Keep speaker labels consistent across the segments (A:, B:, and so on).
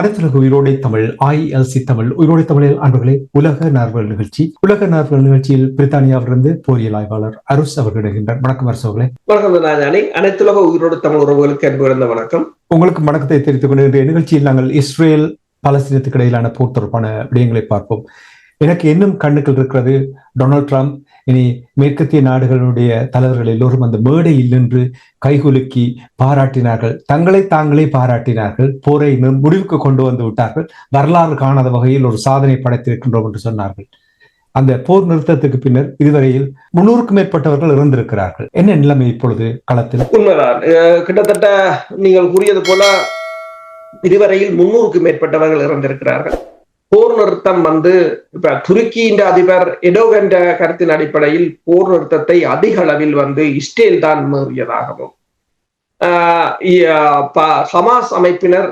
A: அடுத்துலக Uyirodai Tamil ILC Tamil. Uyirodai தமிழில் அன்பர்களே உலக நார்வல் நிகழ்ச்சி. உலக நார்வல் நிகழ்ச்சியில் பிரித்தானியாவிலிருந்து போரியல் ஆய்வாளர் அரசு அவர்கள் இணைகின்றார். வணக்கம் அரசு அவர்களே.
B: வணக்கம் அனைத்துலக உயிரோடு தமிழ் உறவுகளுக்கு அன்பு வணக்கம்.
A: உங்களுக்கு வணக்கத்தை தெரிவித்துக் கொண்டு இன்றைய நிகழ்ச்சியில் நாங்கள் இஸ்ரேல் பலஸ்தீனத்துக்கு இடையிலான போர் தொடர்பான விடயங்களை பார்ப்போம். எனக்கு இன்னும் கண்ணுக்குள் இருக்கிறது டொனால்ட் ட்ரம்ப். இனி மேற்கத்திய நாடுகளுடைய தலைவர்கள் எல்லோரும் அந்த மேடையில் நின்று கைகுலுக்கி பாராட்டினார்கள். தங்களை தாங்களே பாராட்டினார்கள். போரை முடிவுக்கு கொண்டு வந்து விட்டார்கள். வரலாறு காணாத வகையில் ஒரு சாதனை படைத்திருக்கின்றோம் என்று சொன்னார்கள். அந்த போர் நிறுத்தத்துக்கு பின்னர் இதுவரையில் முன்னூறுக்கும் மேற்பட்டவர்கள் இறந்திருக்கிறார்கள். என்ன நிலைமை இப்பொழுது களத்தில்?
B: உண்மைதான். கிட்டத்தட்ட நீங்கள் கூறியது போல இதுவரையில் முன்னூறுக்கும் மேற்பட்டவர்கள் இறந்திருக்கிறார்கள். போர் நிறுத்தம் வந்து இப்ப துருக்கியின் அதிபர் எடோகன்ற கருத்தின் அடிப்படையில் போர் நிறுத்தத்தை அதிக அளவில் வந்து இஸ்ரேல் தான் மீறியதாகவும் ஆஹ் ஹமாஸ் அமைப்பினர்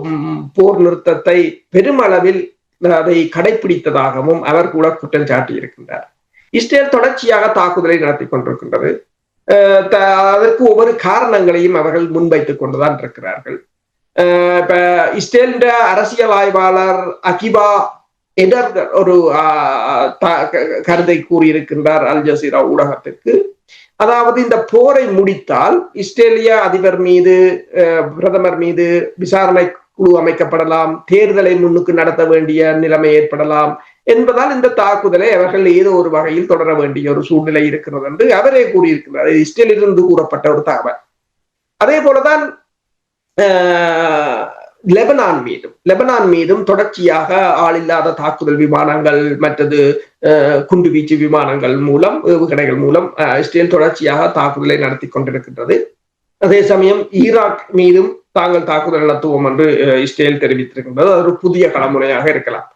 B: உம், போர் நிறுத்தத்தை பெருமளவில் அதை கடைபிடித்ததாகவும் அவர் கூட குற்றம் சாட்டியிருக்கின்றார். இஸ்ரேல் தொடர்ச்சியாக தாக்குதலை நடத்தி கொண்டிருக்கின்றது. த- அதற்கு ஒவ்வொரு காரணங்களையும் அவர்கள் முன்வைத்துக் கொண்டுதான் இருக்கிறார்கள். இப்ப இஸ்ரேலின் அரசியல் ஆய்வாளர் அகிபா எடர் ஒரு கருத்தை கூறியிருக்கின்றார் அல் ஜசீரா ஊடகத்திற்கு அதாவது இந்த போரை முடித்தால் இஸ்ரேலிய அதிபர் மீது பிரதமர் மீது விசாரணை குழு அமைக்கப்படலாம் தேர்தலை முன்னுக்கு நடத்த வேண்டிய நிலைமை ஏற்படலாம் என்பதால் இந்த தாக்குதலை அவர்கள் ஏதோ ஒரு வகையில் தொடர வேண்டிய ஒரு சூழ்நிலை இருக்கிறது என்று அவரே கூறியிருக்கிறார் இஸ்ரேலிலிருந்து கூறப்பட்ட ஒரு தகவல் அதே போலதான் லெபனான் மீதும் லெபனான் மீதும் தொடர்ச்சியாக ஆளில்லாத தாக்குதல் விமானங்கள் மற்றது ஆஹ், குண்டுவீச்சு விமானங்கள் மூலம் ஏவுகணைகள் மூலம் ஆஹ், இஸ்ரேல் தொடர்ச்சியாக தாக்குதலை நடத்தி கொண்டிருக்கின்றது. அதே சமயம் ஈராக் மீதும் தாங்கள் தாக்குதல் நடத்துவோம் என்று இஸ்ரேல் தெரிவித்திருக்கின்றது. அது ஒரு புதிய களமுறையாக இருக்கலாம்.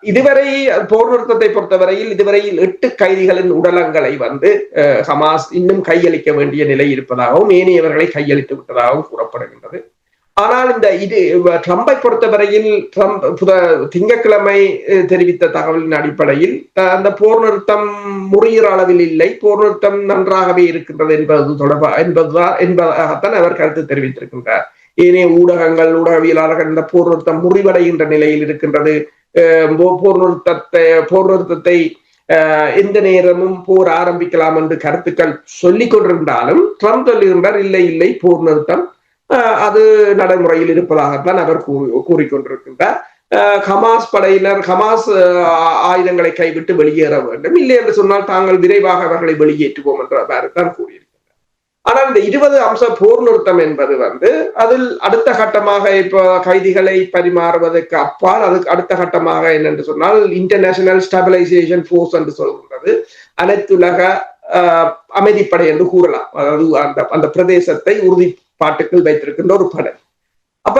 B: இதுவரை போர் நிறுத்தத்தை பொறுத்தவரையில் இதுவரையில் எட்டு கைதிகளின் உடலங்களை வந்து ஹமாஸ் இன்னும் கையளிக்க வேண்டிய நிலை இருப்பதாகவும் ஏனையவர்களை கையளித்து விட்டதாகவும் கூறப்படுகின்றது. ஆனால் இந்த இது ட்ரம்பை பொறுத்தவரையில் ட்ரம்ப் புத- திங்கக்கிழமை தெரிவித்த தகவலின் அடிப்படையில் அஹ், அந்த போர் நிறுத்தம் முறிகிற அளவில் இல்லை. போர் நிறுத்தம் நன்றாகவே இருக்கின்றது என்பது தொடர்பா என்பதுதான் என்பதாகத்தான் அவர் கருத்து தெரிவித்திருக்கின்றார். ஏனைய ஊடகங்கள் ஊடகவியலாளர்கள் இந்த போர் நிறுத்தம் முறிவடைகின்ற நிலையில் இருக்கின்றது. போர் நிறுத்தத்தை போர் நிறுத்தத்தை எந்த நேரமும் போர் ஆரம்பிக்கலாம் என்று கருத்துக்கள் சொல்லிக் கொண்டிருந்தாலும் ட்ரம்ப் சொல்லியிருந்தார் இல்லை இல்லை போர் நிறுத்தம் அது நடைமுறையில் இருப்பதாகத்தான் அவர் கூறி கூறிக்கொண்டிருக்கின்றார். ஹமாஸ் படையினர் ஹமாஸ் ஆயுதங்களை கைவிட்டு வெளியேற வேண்டும். இல்லை என்று சொன்னால் தாங்கள் விரைவாக அவர்களை வெளியேற்றுவோம் என்று தான் கூறியிருக்கிறார். ஆனால் இந்த இருபது அம்ச போர் நிறுத்தம் என்பது வந்து அதில் அடுத்த கட்டமாக இப்போ கைதிகளை பரிமாறுவதற்கு அப்பால் அதுக்கு அடுத்த கட்டமாக என்னென்று சொன்னால் இன்டர்நேஷனல் ஸ்டெபிலைசேஷன் ஃபோர்ஸ் என்று சொல்கின்றது. அனைத்துலக ஆஹ், அமைதிப்படை என்று கூறலாம். அதாவது அந்த அந்த பிரதேசத்தை உறுதிப்பாட்டுக்குள் வைத்திருக்கின்ற ஒரு படை. அப்ப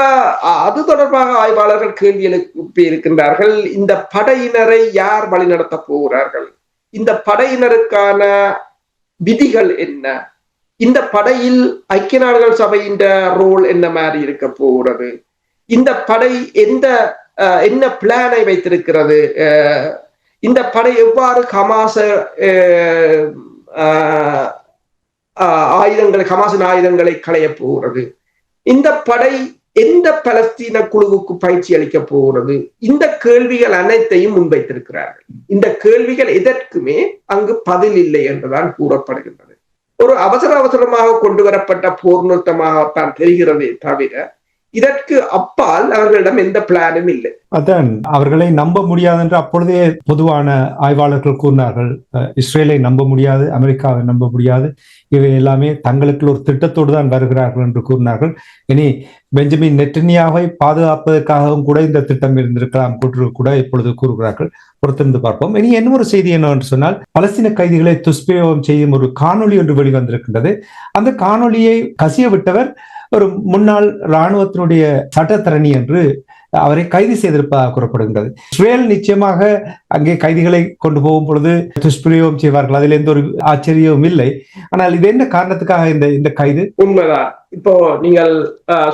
B: அது தொடர்பாக ஆய்வாளர்கள் கேள்வி எழுப்பி இருக்கின்றார்கள். இந்த படையினரை யார் வழிநடத்த போகிறார்கள்? இந்த படையினருக்கான விதிகள் என்ன? இந்த படையில் ஐக்கிய நாடுகள் சபையின் ரோல் என்ன மாதிரி இருக்க போகிறது? இந்த படை எந்த அஹ், என்ன பிளானை வைத்திருக்கிறது? இந்த படை எவ்வாறு கமாச ஆயுதங்களை ஹமாசின் ஆயுதங்களை களைய போகிறது? இந்த படை எந்த பலஸ்தீன குழுவுக்கு பயிற்சி அளிக்க போகிறது? இந்த கேள்விகள் அனைத்தையும் முன்வைத்திருக்கிறார்கள். இந்த கேள்விகள் எதற்குமே அங்கு பதில் இல்லை என்றுதான் கூறப்படுகின்றது. ஒரு அவசர அவசரமாக கொண்டு வரப்பட்ட போர் நிறுத்தமாகத்தான் தெரிகிறதே தவிர இதற்கு அப்பால் அவர்களிடம் எந்த பிளானும் இல்லை.
A: அதான் அவர்களை நம்ப முடியாது என்று அப்பொழுதே பொதுவான ஆய்வாளர்கள் கூறினார்கள். இஸ்ரேலை நம்ப முடியாது அமெரிக்காவை நம்ப முடியாது. இவை எல்லாமே தங்களுக்கு ஒரு திட்டத்தோடு தான் வருகிறார்கள் என்று கூறினார்கள். இனி பெஞ்சமின் நெட்டனியாவை பாதுகாப்பதற்காகவும் கூட இந்த திட்டம் இருந்திருக்கலாம் என்று கூட இப்பொழுது கூறுகிறார்கள். பொறுத்திருந்து பார்ப்போம். இனி என்ன ஒரு செய்தி என்னவென்று சொன்னால் பலஸ்தீன கைதிகளை துஷ்பிரயோகம் செய்யும் ஒரு காணொளி ஒன்று வெளிவந்திருக்கின்றது. அந்த காணொலியை கசிய விட்டவர் ஒரு முன்னாள் இராணுவத்தினுடைய சட்டத்தரணி என்று அவரை கைது செய்திருப்பதாக கூறப்படுகின்றது. இஸ்ரேல் நிச்சயமாக அங்கே கைதிகளை கொண்டு போகும் பொழுது துஷ்பிரயோகம் செய்வார்கள். அதில் எந்த ஒரு ஆச்சரியமும் இல்லை. ஆனால் இது என்ன காரணத்துக்காக இந்த இந்த கைது?
B: உண்மைதான். இப்போ நீங்கள்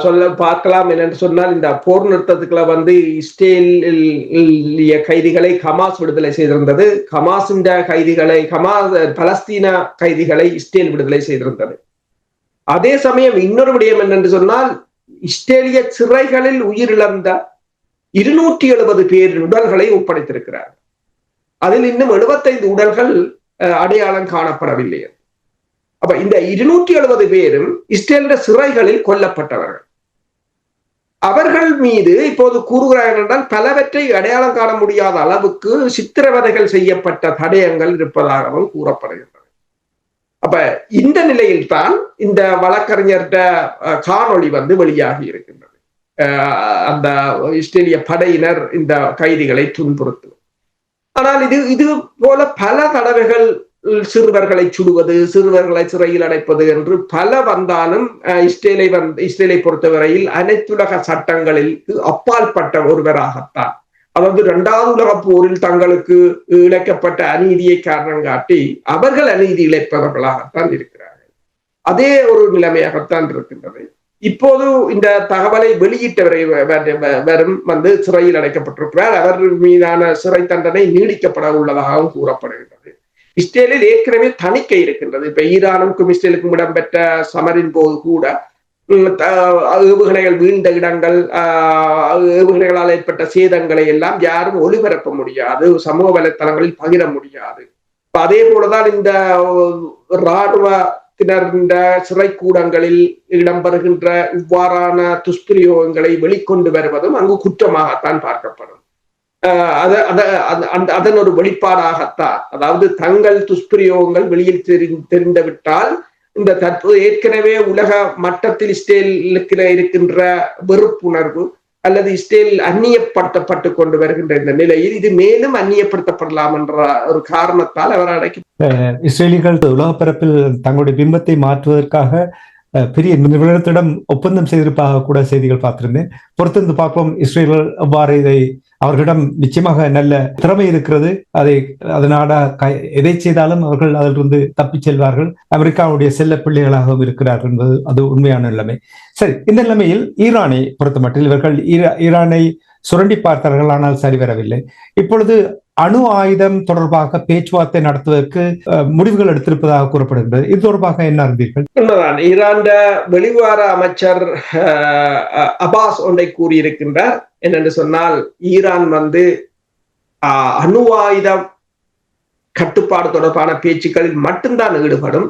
B: சொல்ல பார்க்கலாம் என்னென்று சொன்னால் இந்த போர் நிறுத்தத்துக்குள்ள வந்து இஸ்ரேலிய கைதிகளை ஹமாஸ் விடுதலை செய்திருந்தது. ஹமாஸ் கைதிகளை ஹமாஸ் பலஸ்தீன கைதிகளை இஸ்ரேல் விடுதலை செய்திருந்தது. அதே சமயம் இன்னொரு விடயம் என்னென்று சொன்னால் இஸ்ரேலிய சிறைகளில் உயிரிழந்த இருநூற்றி எழுபது பேரின் உடல்களை ஒப்படைத்திருக்கிறார். அதில் இன்னும் 75 உடல்கள் அஹ், அடையாளம் காணப்படவில்லை. அப்ப இந்த இருநூற்றி எழுபது பேரும் இஸ்ரேலிய சிறைகளில் கொல்லப்பட்டவர்கள். அவர்கள் மீது இப்போது கூறுகிறார்கள் என்றால் பலவற்றை அடையாளம் காண முடியாத அளவுக்கு சித்திரவதைகள் செய்யப்பட்ட தடயங்கள் இருப்பதாகவும் கூறப்படுகிறது. அப்ப இந்த நிலையில் தான் இந்த வழக்கறிஞர்கிட்ட காணொளி வந்து வெளியாகி இருக்கின்றது. அந்த இஸ்ரேலிய படையினர் இந்த கைதிகளை துன்புறுத்தும். ஆனால் இது இது போல பல தடவைகள் சிறுவர்களை சுடுவது சிறுவர்களை சிறையில் அடைப்பது என்று பல வந்தாலும் இஸ்ரேலை வந்து இஸ்ரேலை பொறுத்தவரையில் அனைத்துலக சட்டங்களில் அப்பாற்பட்ட ஒருவராகத்தான் அதாவது இரண்டாவது உலக போரில் தங்களுக்கு இழைக்கப்பட்ட அநீதியை காரணம் காட்டி அவர்கள் அநீதி இழைப்பவர்களாகத்தான் இருக்கிறார்கள். அதே ஒரு நிலைமையாகத்தான் இருக்கின்றது. இப்போது இந்த தகவலை வெளியிட்டவரை வரும் வந்து சிறையில் அடைக்கப்பட்டிருக்கிறார். அவர் மீதான சிறை தண்டனை நீடிக்கப்பட உள்ளதாகவும் கூறப்படுகின்றது. இஸ்ரேலில் ஏற்கனவே தணிக்கை இருக்கின்றது. இப்ப ஈரானுக்கும் இஸ்ரேலுக்கும் இடம்பெற்ற சமரின் போது கூட ஏவுகணைகள் வீழ்ந்த இடங்கள் ஏவுகணைகளால் ஏற்பட்ட சேதங்களை எல்லாம் யாரும் ஒளிபரப்ப முடியாது சமூக வலைத்தளங்களில் பகிர முடியாது. அதே போலதான் இந்த இராணுவத்தினர் சிறை கூடங்களில் இடம்பெறுகின்ற இவ்வாறான துஷ்பிரயோகங்களை வெளிக்கொண்டு வருவதும் அங்கு குற்றமாகத்தான் பார்க்கப்படும். அந்த- அதன் ஒரு வெளிப்பாடாகத்தான் அதாவது தங்கள் துஷ்பிரயோகங்கள் வெளியில் தெரி தெரிந்து விட்டால் இந்த தற்போது ஏற்கனவே உலக மட்டத்தில் இஸ்ரேலுக்கு இருக்கின்ற வெறுப்புணர்வு அல்லது இஸ்ரேல் அந்நியப்படுத்தப்பட்டு கொண்டு வருகின்ற இந்த நிலையில் இது மேலும் அந்நியப்படுத்தப்படலாம் என்ற ஒரு காரணத்தால் அவர் அடைக்க
A: இஸ்ரேலிகள் உலக பரப்பில் தங்களுடைய பிம்பத்தை மாற்றுவதற்காக அஹ், பெரிய நிறுவனத்திடம் ஒப்பந்தம் செய்திருப்பாக கூட செய்திகள் பார்த்திருந்தேன். பொறுத்திருந்து பார்ப்போம் இஸ்ரேல்கள் எவ்வாறு இதை அவர்களிடம் நிச்சயமாக நல்ல திறமை இருக்கிறது. அதை அதனால கை- எதை செய்தாலும் அவர்கள் அதிலிருந்து தப்பிச் செல்வார்கள். அமெரிக்காவுடைய செல்ல பிள்ளைகளாகவும் இருக்கிறார்கள் என்பது அது உண்மையான நிலைமை. சரி இந்த நிலைமையில் ஈரானை பொறுத்தமட்டில் இவர்கள் ஈரா- ஈரானை சுரண்டி பார்த்தார்கள் ஆனால் சரி வரவில்லை இப்பொழுது அணு ஆயுதம் தொடர்பாக பேச்சுவார்த்தை நடத்துவதற்கு முடிவுகள் எடுத்திருப்பதாக கூறப்படுகின்றது. இது தொடர்பாக என்ன அறிந்தீர்கள்?
B: உண்மைதான். ஈரான் வெளிவார அமைச்சர் அபாஸ் ஒன்றை கூறியிருக்கின்றார். என்னென்று சொன்னால் ஈரான் வந்து ஆஹ், அணு ஆயுதம் கட்டுப்பாடு தொடர்பான பேச்சுக்களில் மட்டும்தான் ஈடுபடும்.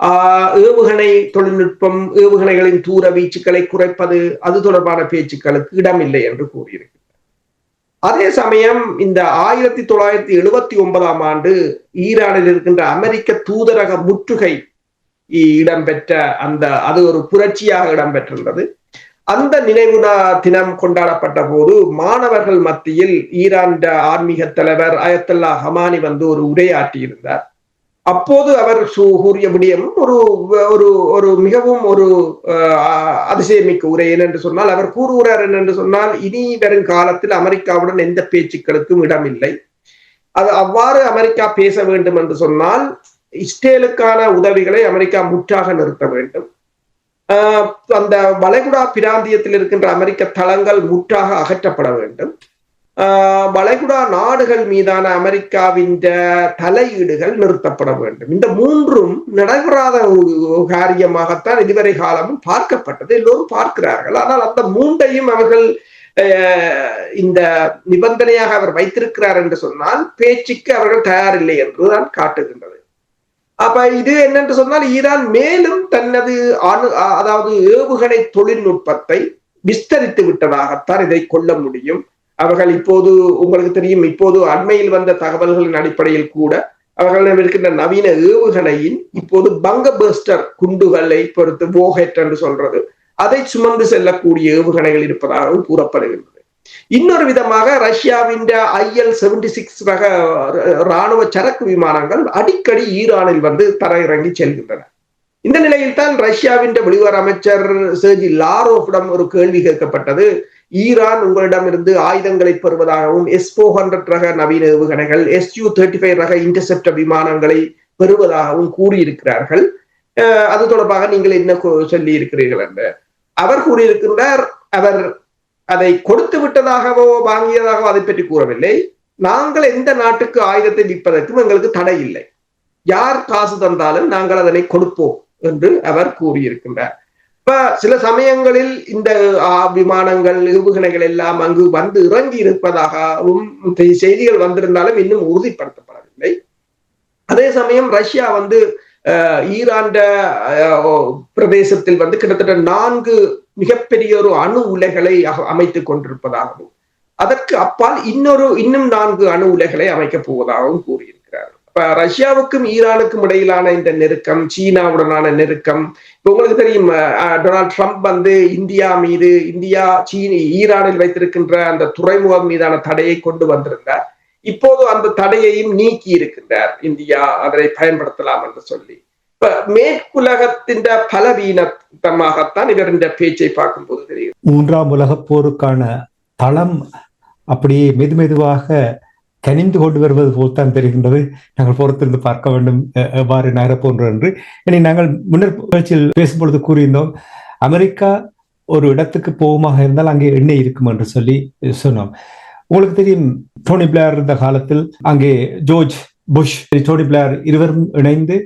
B: ஆஹ், ஏவுகணை தொழில்நுட்பம் ஏவுகணைகளின் தூர வீச்சுக்களை குறைப்பது அது தொடர்பான பேச்சுக்களுக்கு இடமில்லை என்று கூறியிருக்கிறார். அதே சமயம் இந்த ஆயிரத்தி தொள்ளாயிரத்தி எழுபத்தி ஒன்பதாம் ஆண்டு ஈரானில் இருக்கின்ற அமெரிக்க தூதரக முற்றுகை இடம்பெற்ற அந்த அது ஒரு புரட்சியாக இடம்பெற்றிருந்தது. அந்த நினைவுணா தினம் கொண்டாடப்பட்ட போது மாணவர்கள் மத்தியில் ஈரான் ஆன்மீக தலைவர் அயத்தல்லா ஹமானி வந்து ஒரு உரையாற்றி இருந்தார் அப்போது அவர் கூறிய விடயம் ஒரு ஒரு ஒரு மிகவும் ஒரு அதிசயமிக்க உரை என்று சொன்னால் அவர் கூறுகிறார் என்று சொன்னால் இனி வரும் காலத்தில் அமெரிக்காவுடன் எந்த பேச்சுக்களுக்கும் இடமில்லை. அது அவ்வாறு அமெரிக்கா பேச வேண்டும் என்று சொன்னால் இஸ்ரேலுக்கான உதவிகளை அமெரிக்கா முற்றாக நிறுத்த வேண்டும். ஆஹ் அந்த வளைகுடா பிராந்தியத்தில் இருக்கின்ற அமெரிக்க தளங்கள் முற்றாக அகற்றப்பட வேண்டும். வளைகுடா நாடுகள் மீதான அமெரிக்காவின் தலையீடுகள் நிறுத்தப்பட வேண்டும். இந்த மூன்றும் நடைபெறாத ஒரு காரியமாகத்தான் இதுவரை காலமும் பார்க்கப்பட்டது. எல்லோரும் பார்க்கிறார்கள். ஆனால் அந்த மூன்றையும் அவர்கள் இந்த நிபந்தனையாக அவர் வைத்திருக்கிறார் என்று சொன்னால் பேச்சுக்கு அவர்கள் தயாரில்லை என்றுதான் காட்டுகின்றது. அப்ப இது என்னென்று சொன்னால் ஈரான் மேலும் தனது அணு அதாவது ஏவுகணை தொழில்நுட்பத்தை விஸ்தரித்து விட்டதாகத்தான் இதை கொள்ள முடியும். அவர்கள் இப்போது உங்களுக்கு தெரியும் இப்போது அண்மையில் வந்த தகவல்களின் அடிப்படையில் கூட அவர்களிடம் இருக்கின்ற நவீன ஏவுகணையின் இப்போது பங்க பேஸ்டர் குண்டுகளை பொறுத்து போகெட் என்று சொல்றது அதை சுமந்து செல்லக்கூடிய ஏவுகணைகள் இருப்பதாகவும் கூறப்படுகின்றது. இன்னொரு விதமாக ரஷ்யாவின் ஐஎல் செவன்டி சிக்ஸ் ரக ராணுவ சரக்கு விமானங்கள் அடிக்கடி ஈரானில் வந்து தரையிறங்கி செல்கின்றன. இந்த நிலையில் தான் ரஷ்யாவின் வெளியுறவு அமைச்சர் சேஜி லாரோவிடம் ஒரு கேள்வி கேட்கப்பட்டது. ஈரான் உங்களிடமிருந்து ஆயுதங்களை பெறுவதாகவும் எஸ் போர் ஹண்ட்ரட் ரக நவீன ஏவுகணைகள் எஸ் யூ தேர்ட்டி ஃபைவ் ரக இன்டர்செப்டர் விமானங்களை பெறுவதாகவும் கூறியிருக்கிறார்கள். அது தொடர்பாக நீங்கள் என்ன சொல்லி இருக்கிறீர்கள் என்று. அவர் கூறியிருக்கின்றார் அவர் அதை கொடுத்து விட்டதாகவோ வாங்கியதாகவோ அதை பற்றி கூறவில்லை. நாங்கள் எந்த நாட்டுக்கு ஆயுதத்தை விற்பதற்கும் எங்களுக்கு தடை இல்லை. யார் காசு தந்தாலும் நாங்கள் அதனை கொடுப்போம் என்று அவர் கூறியிருக்கின்றார். இப்ப சில சமயங்களில் இந்த விமானங்கள் ஏவுகணைகள் எல்லாம் அங்கு வந்து இறங்கி இருப்பதாகவும் செய்திகள் வந்திருந்தாலும் இன்னும் உறுதிப்படுத்தப்படவில்லை. அதே சமயம் ரஷ்யா வந்து ஈராண்ட பிரதேசத்தில் வந்து கிட்டத்தட்ட நான்கு மிகப்பெரிய ஒரு அணு உலைகளை அமைத்துக் கொண்டிருப்பதாகவும் அதற்கு அப்பால் இன்னொரு இன்னும் நான்கு அணு உலைகளை அமைக்கப் போவதாகவும் கூறியிருந்தார் ரஷ்யாவுக்கும் ஈரானுக்கும் இடையிலான இந்த நெருக்கம் சீனாவுடனான நெருக்கம் இப்ப உங்களுக்கு தெரியும் டொனால்ட் ட்ரம்ப் வந்து இந்தியா மீது இந்தியா சீனி ஈரானில் வைத்திருக்கின்ற அந்த துறைமுகம் மீதான தடையை கொண்டு வந்திருந்தார். இப்போது அந்த தடையையும் நீக்கி இருக்கின்றார் இந்தியா அதனை பயன்படுத்தலாம் என்று சொல்லி. இப்ப மேற்குலகத்தின் பலவீனத்தமாகத்தான் இவர் இந்த பேச்சை பார்க்கும்போது தெரியும்
A: மூன்றாம் உலக போருக்கான தளம் அப்படியே மெது மெதுவாக கனிந்து கொண்டு வருவது போல்தான் தெரிகின்றது. நாங்கள் பொறுத்திருந்து பார்க்க வேண்டும் எவ்வாறு நகரப்போன்று என்று. இனி நாங்கள் முன்னர் நிகழ்ச்சியில் பேசும்பொழுது கூறியிருந்தோம் அமெரிக்கா ஒரு இடத்துக்கு போகுமாக இருந்தால் அங்கே எண்ணெய் இருக்கும் என்று சொல்லி சொன்னோம். உங்களுக்கு தெரியும் டோனி பிளேயர் இருந்த காலத்தில் அங்கே ஜோர்ஜ் புஷ் டோனி பிளேயர் இருவரும் இணைந்து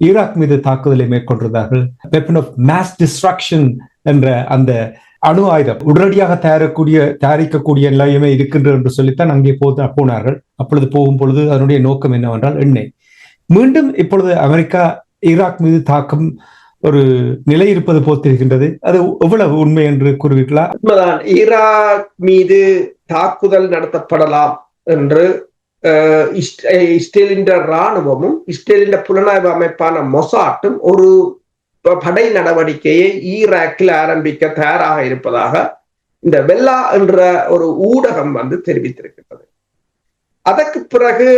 A: ஈராக் மீது தாக்குதலை மேற்கொண்டிருந்தார்கள். வெப்பன் ஆஃப் மேஸ் டிஸ்ட்ரக்ஷன் என்ற அந்த அணு ஆயுதம் உடனடியாக தயாரிக்கக்கூடிய தயாரிக்கக்கூடிய நிலையமே இருக்கின்றது என்று சொல்லித்தான் அங்கே போனார்கள். அப்பொழுது போகும் பொழுது அதனுடைய நோக்கம் என்னவென்றால் எண்ணெய். மீண்டும் இப்பொழுது அமெரிக்கா ஈராக் மீது தாக்கம் ஒரு நிலை இருப்பது போல் தெரிகின்றது அது எவ்வளவு உண்மை என்று கூறுவீர்களா?
B: உண்மைதான். ஈராக் மீது தாக்குதல் நடத்தப்படலாம் என்று இஸ்ரேலின் ராணுவமும் இஸ்ரேலின் புலனாய்வு அமைப்பான மொசாட்டும் ஒரு படை நடவடிக்கையை ஈராக்கில் ஆரம்பிக்க தயாராக இருப்பதாக இந்த வெல்லா என்ற ஒரு ஊடகம் வந்து தெரிவித்திருக்கிறது அதற்கு பிறகு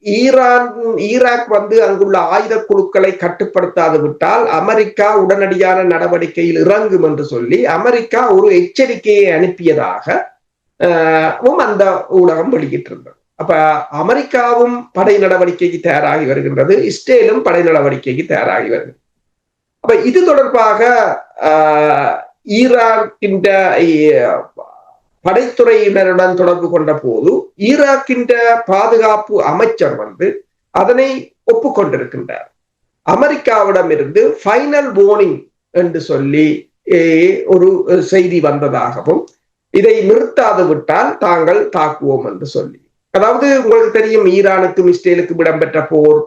B: ஈரான் ஈராக் வந்து அங்குள்ள ஆயுத குழுக்களை கட்டுப்படுத்தாது விட்டால் அமெரிக்கா உடனடியான நடவடிக்கையில் இறங்கும் என்று சொல்லி அமெரிக்கா ஒரு எச்சரிக்கையை அனுப்பியதாக அந்த ஊடகம் வெளியிட்டிருந்தது. அப்ப அமெரிக்காவும் படை நடவடிக்கைக்கு தயாராகி வருகின்றது. இஸ்ரேலும் படை நடவடிக்கைக்கு தயாராகி வருகிறது. அப்ப இது தொடர்பாக ஈராக்கின் படைத்துறையினருடன் தொடர்பு கொண்ட போது ஈராக்கின்ற பாதுகாப்பு அமைச்சர் வந்து அதனை ஒப்புக்கொண்டிருக்கின்றார். அமெரிக்காவிடம் இருந்து ஃபைனல் வார்னிங் என்று சொல்லி ஒரு செய்தி வந்ததாகவும் இதை நிறுத்தாது விட்டால் தாங்கள் தாக்குவோம் என்று சொல்லி. அதாவது உங்களுக்கு தெரியும் ஈரானுக்கும் இஸ்ரேலுக்கும் இடம்பெற்ற போர்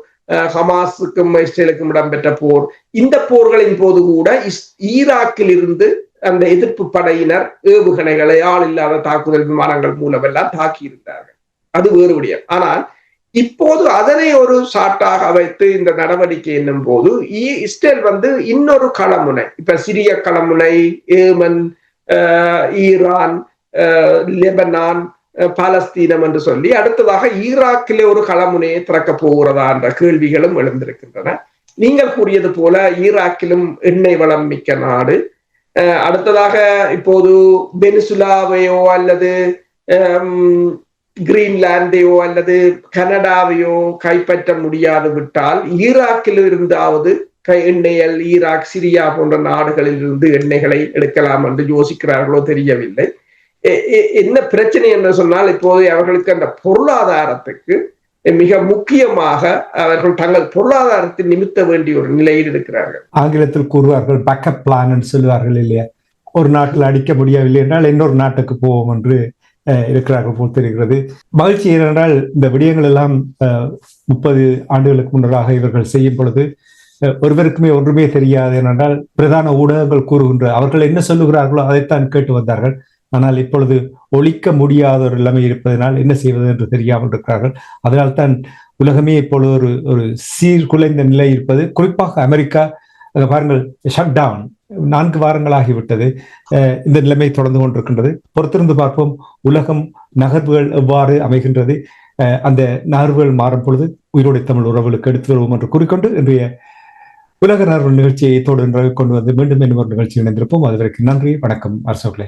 B: ஹமாஸுக்கும் இஸ்ரேலுக்கும் இடம்பெற்ற போர் இந்த போர்களின் போது கூட ஈராக்கில் இருந்து அந்த எதிர்ப்பு படையினர் ஏவுகணைகளை ஆள் இல்லாத தாக்குதல் விமானங்கள் மூலம் எல்லாம் தாக்கி இருந்தார்கள் அது வேறு விடயம் ஆனால் இப்போது அதனை ஒரு சாட்டாக வைத்து இந்த நடவடிக்கை என்னும் போது இஸ்ரேல் வந்து இன்னொரு களமுனை இப்ப சிரிய களமுனை ஏமன் ஈரான் லெபனான் பாலஸ்தீனம் என்று சொல்லி அடுத்ததாக ஈராக்கிலே ஒரு களமுனையை திறக்க போகிறதா என்ற கேள்விகளும் எழுந்திருக்கின்றன. நீங்கள் கூறியது போல ஈராக்கிலும் எண்ணெய் வளம் மிக்க நாடு. அடுத்ததாக இப்போது பெனிசுலாவையோ அல்லது கிரீன்லாந்தையோ அல்லது கனடாவையோ கைப்பற்ற முடியாது விட்டால் ஈராக்கில் இருந்தாவது எண்ணெயல் ஈராக் சிரியா போன்ற நாடுகளில் இருந்து எண்ணெய்களை எடுக்கலாம் என்று யோசிக்கிறார்களோ தெரியவில்லை. என்ன பிரச்சனை என்று சொன்னால் இப்போது அவர்களுக்கு அந்த பொருளாதாரத்துக்கு மிக முக்கியமாக அவர்கள் தங்கள் பொருளாதாரத்தை நிமித்த வேண்டிய ஒரு நிலையில் இருக்கிறார்கள்.
A: ஆங்கிலத்தில் கூறுவார்கள் பேக்கப் பிளான் சொல்லுவார்கள் இல்லையா? ஒரு நாட்டில் அடிக்க முடியவில்லை என்றால் இன்னொரு நாட்டுக்கு போவோம் என்று இருக்கிறார்கள் போல் தெரிகிறது. மகிழ்ச்சி ஏனென்றால் இந்த விடயங்கள் எல்லாம் முப்பது ஆண்டுகளுக்கு முன்னராக இவர்கள் செய்யும் பொழுது ஒருவருக்குமே ஒன்றுமே தெரியாது என்றால் பிரதான ஊடகங்கள் கூறுகின்ற அவர்கள் என்ன சொல்லுகிறார்களோ அதைத்தான் கேட்டு வந்தார்கள். ஆனால் இப்பொழுது ஒழிக்க முடியாத ஒரு நிலைமை இருப்பதனால் என்ன செய்வது என்று தெரியாமல் இருக்கிறார்கள். அதனால்தான் உலகமே இப்பொழுது ஒரு ஒரு சீர்குலைந்த நிலை இருப்பது. குறிப்பாக அமெரிக்கா பாருங்கள் ஷட் டவுன் நான்கு வாரங்களாகிவிட்டது அஹ் இந்த நிலைமை தொடர்ந்து கொண்டிருக்கின்றது. பொறுத்திருந்து பார்ப்போம். உலகம் நகர்வுகள் எவ்வாறு அமைகின்றது? அஹ் அந்த நகர்வுகள் மாறும் பொழுது உயிரோடை தமிழ் உறவுகளுக்கு எடுத்து வருவோம் என்று கூறிக்கொண்டு இன்றைய உலக நகர்வு நிகழ்ச்சியை தொடர்ந்து கொண்டு வந்து மீண்டும் இன்னும் ஒரு நிகழ்ச்சி இணைந்திருப்போம். அதுவரைக்கும் நன்றி வணக்கம் அரசோகளே